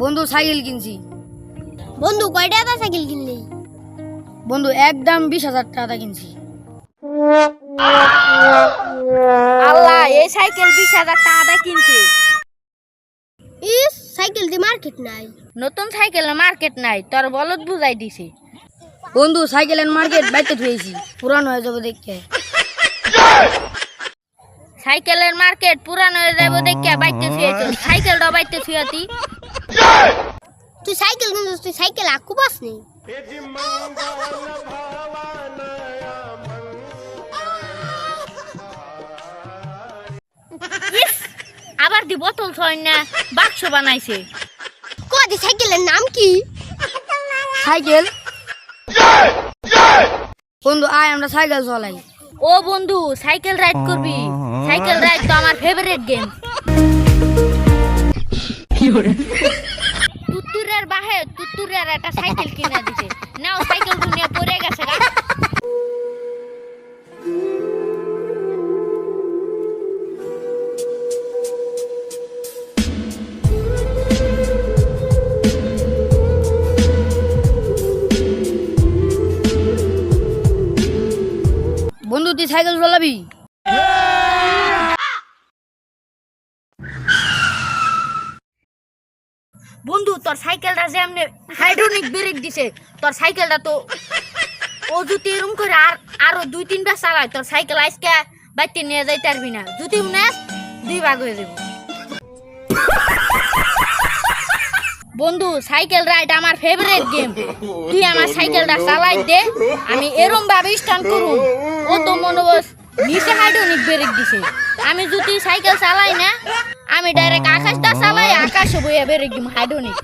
বন্ধু সাইকেল কিনছি। বন্ধু কয়টা টাকা সাইকেল কিনলি? বন্ধু একদম বিশ হাজার টাকা কিনছি। আল্লাহ এই সাইকেল বিশ হাজার টাকাটা কিনছে। ইস সাইকেল দিয়ে মার্কেট নাই। নতুন সাইকেলের মার্কেট নাই তোর বলদ বুঝাই দিছে। বন্ধু সাইকেলের মার্কেট বাইতে থুয়েছি পুরান হয়ে যাব দেখে। সাইকেলের মার্কেট পুরানো হয়ে যাব দেখে বাইতে শুয়েছ সাইকেলটা বাইতে শুয়াতি তুই সাইকেল কিনছিস তুই সাইকেল আঁকু পাস নি আবার দি বোতল ছয় না বাক্স বানাইছে। কদি সাইকেলের নাম কি? সাইকেল? বন্ধু আয় আমরা সাইকেল চলাই। ও বন্ধু সাইকেল রাইড করবি? সাইকেল রাইড তো আমার ফেভারিট গেম তুত্তুরের বাহে তুত্তুরের একটা সাইকেল কিনে দিছে। নাও সাইকেল দুনিয়া পড়ে গেছে, গা। বন্ধু, তুই সাইকেল চলাবি? বন্ধু, তোর সাইকেলটা যে এমনি হাইড্রোনিক ব্রেক দিছে, তোর সাইকেলটা তো ও যদি এরম করে আর আরও দুই, তিন বার চালায়, তোর সাইকেল আজকে বাইতে নিয়ে যাইতে পারবি না। যদি উনাস দুই ভাগ হয়ে যাব বন্ধু, সাইকেল রাইড আমার ফেভারিট গেম তুই আমার সাইকেলটা চালাই দে, আমি এরম ভাবে স্টান্ট করুম ও তো মনে বস নিচে হাইড্রোনিক ব্রেক দিছে। আমি যদি সাইকেল চালাই না আমি ডাইরেক্ট আকাশটা চালাই আকাশে বইয়া বেরে গিম হাইড্রোনিক।